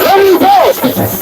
Vamos, vamos!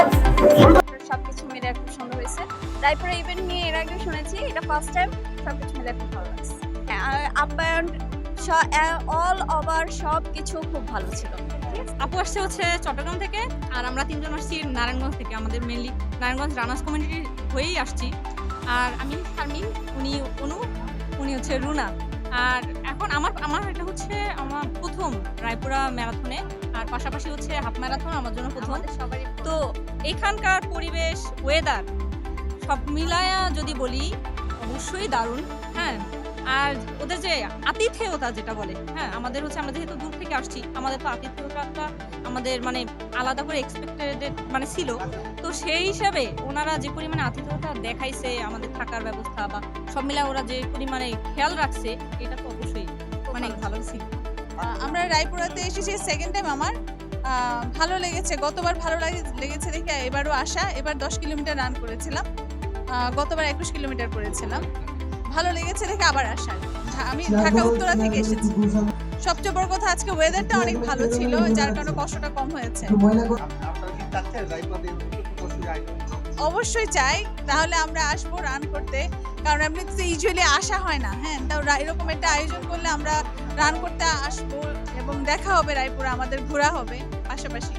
Raipura event নিয়ে এর আগে শুনেছি এটা ফার্স্ট টাইম সবকিছু মিলে খুব ভালো লাগছে। আপ্যায়ন অল ওভার সব কিছু খুব ভালো ছিল। আপু আসছে হচ্ছে চট্টগ্রাম থেকে আর আমরা তিনজন আসছি নারায়ণগঞ্জ থেকে আমাদের মেনলি নারায়ণগঞ্জ রানার্স কমিউনিটি হয়েই আসছি। আর আমি শারমিন উনি অনু উনি হচ্ছে রুনা। আর এখন আমার আমার এটা হচ্ছে আমার প্রথম রায়পুরা ম্যারাথনে আর পাশাপাশি হচ্ছে হাফ ম্যারাথন আমার জন্য প্রথম। তো এখানকার পরিবেশ ওয়েদার সব মিলায়া যদি বলি অবশ্যই দারুণ হ্যাঁ। আর ওদের যে আতিথেয়তা যেটা বলে হ্যাঁ আমাদের হচ্ছে আমরা যেহেতু দূর থেকে আসছি আমাদের তো আতিথেয়তাটা আমাদের মানে আলাদা করে এক্সপেক্টেড মানে ছিল। তো সেই হিসাবে ওনারা যে পরিমাণে আতিথেয়তা দেখাইছে আমাদের থাকার ব্যবস্থা বা সব মিলা ওরা যে পরিমাণে খেয়াল রাখছে এটা তো অবশ্যই মানে ভালো ছিল। আমরা রায়পুরাতে এসেছি সেকেন্ড টাইম আমার। ভালো লেগেছে গতবার ভালো লাগে- লেগেছে দেখে এবারও আসা এবার দশ কিলোমিটার রান করেছিলাম। গতবার একুশ কিলোমিটার করেছিলাম ভালো লেগেছে দেখে আবার আসা ঢা- আমি ঢাকা উত্তরা থেকে এসেছি। সবচেয়ে বড় কথা আজকে ওয়েদারটা অনেক ভালো ছিল যার কারণে কষ্টটা কম হয়েছে। অবশ্যই চাই তাহলে আমরা আসব রান করতে। কারণ এমনিতে ইউজুয়ালি আসা হয় না হ্যাঁ? তাও এরকম একটা আয়োজন করলে আমরা রান করতে আসব এবং দেখা হবে রায়পুরে আমাদের ঘোরা হবে পাশাপাশি।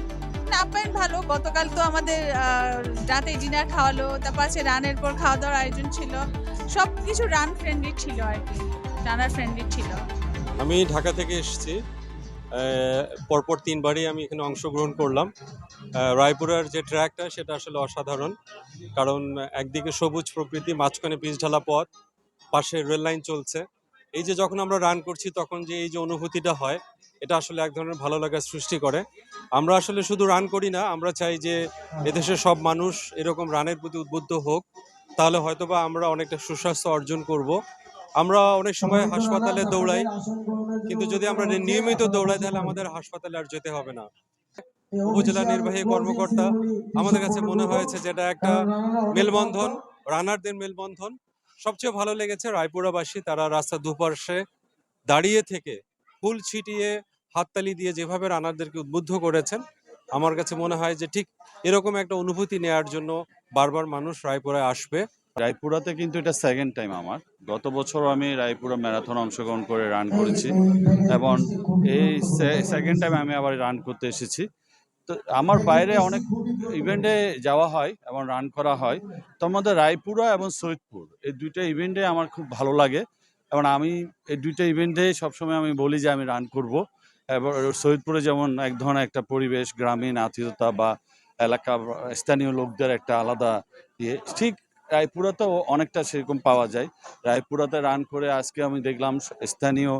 না, আপ্যায়ন ভালো। গতকাল তো আমাদের রাতে ডিনার খাওয়ালো তারপর আছে রানের পর খাওয়া দাওয়ার আয়োজন ছিল। সব কিছু রান ফ্রেন্ডলি ছিল আর কি রানার ফ্রেন্ডলি ছিল। আমি ঢাকা থেকে এসেছি। পরপর তিনবারই আমি এখানে অংশগ্রহণ করলাম। রায়পুরার যে ট্র্যাকটা সেটা আসলে অসাধারণ। কারণ একদিকে সবুজ প্রকৃতি মাঝখানে পিচ ঢালা পথ পাশে রেল লাইন চলছে। এই যে যখন আমরা রান করছি, তখন যে এই যে অনুভূতিটা হয়, এটা আসলে এক ধরনের ভালো লাগার সৃষ্টি করে। আমরা আসলে শুধু রান করি না, আমরা চাই যে এদেশের সব মানুষ এরকম রানের প্রতি উদ্বুদ্ধ হোক, তাহলে হয়তোবা আমরা অনেকটা সুস্বাস্থ্য অর্জন করব। আমরা অনেক সময় হাসপাতালে দৌড়াই, কিন্তু যদি আমরা নিয়মিত দৌড়াই, তাহলে আমাদের হাসপাতালে আর যেতে হবে না। উপজেলা নির্বাহী কর্মকর্তা, আমাদের কাছে মনে হয়েছে যেটা একটা মেলবন্ধন রানারদের মেলবন্ধন। সবচেয়ে ভালো লেগেছে রায়পুরাবাসী, তারা রাস্তা দুপার্শ্বে দাঁড়িয়ে থেকে ফুল ছিটিয়ে হাততালি দিয়ে যেভাবে রানারদেরকে উদ্বুদ্ধ করেছেন, আমার কাছে মনে হয় যে ঠিক এরকম একটা অনুভূতি নেয়ার জন্য বারবার মানুষ রায়পুরায় আসবে। রায়পুরাতে কিন্তু এটা সেকেন্ড টাইম আমার। গত বছর আমি রায়পুরা ম্যারাথন অংশগ্রহণ করে রান করেছি। এবং এই সেকেন্ড টাইম আমি আবার রান করতে এসেছি। তো আমার বাইরে অনেক ইভেন্টে যাওয়া হয় এবং রান করা হয়। তার মধ্যে রায়পুরা এবং সৈয়দপুর, এই দুইটা ইভেন্টে আমার খুব ভালো লাগে। এবং আমি এই দুইটা ইভেন্টে সবসময় আমি বলি যে আমি রান করব। এবং সৈয়দপুরে যেমন এক ধরনের একটা পরিবেশ, গ্রামীণ আত্মীয়তা বা এলাকা, স্থানীয় লোকদের একটা আলাদা ইয়ে। ঠিক রায়পুরাতেও অনেকটা সেরকম পাওয়া যায়। রায়পুরাতে রান করে আজকে আমি দেখলাম স্থানীয়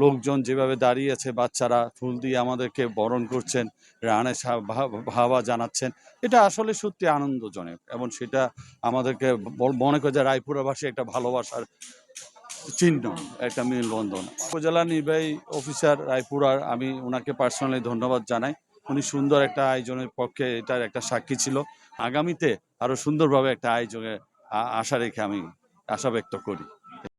লোকজন যেভাবে দাঁড়িয়ে আছে, বাচ্চারা ফুল দিয়ে আমাদেরকে বরণ করছেন, রানে ভাবা জানাচ্ছেন, এটা আসলে সত্যি আনন্দজনক এবং সেটা আমাদেরকে মনে করে যে রায়পুরাবাসী একটা ভালোবাসার চিহ্ন, একটা মেলবন্ধন। উপজেলা নির্বাহী অফিসার রায়পুরার, আমি ওনাকে পার্সোনালি ধন্যবাদ জানাই। উনি সুন্দর একটা আয়োজনের পক্ষে এটার একটা সাক্ষী ছিল। আগামীতে আরও সুন্দরভাবে একটা আয়োজনে আশা রেখে আমি আশা ব্যক্ত করি।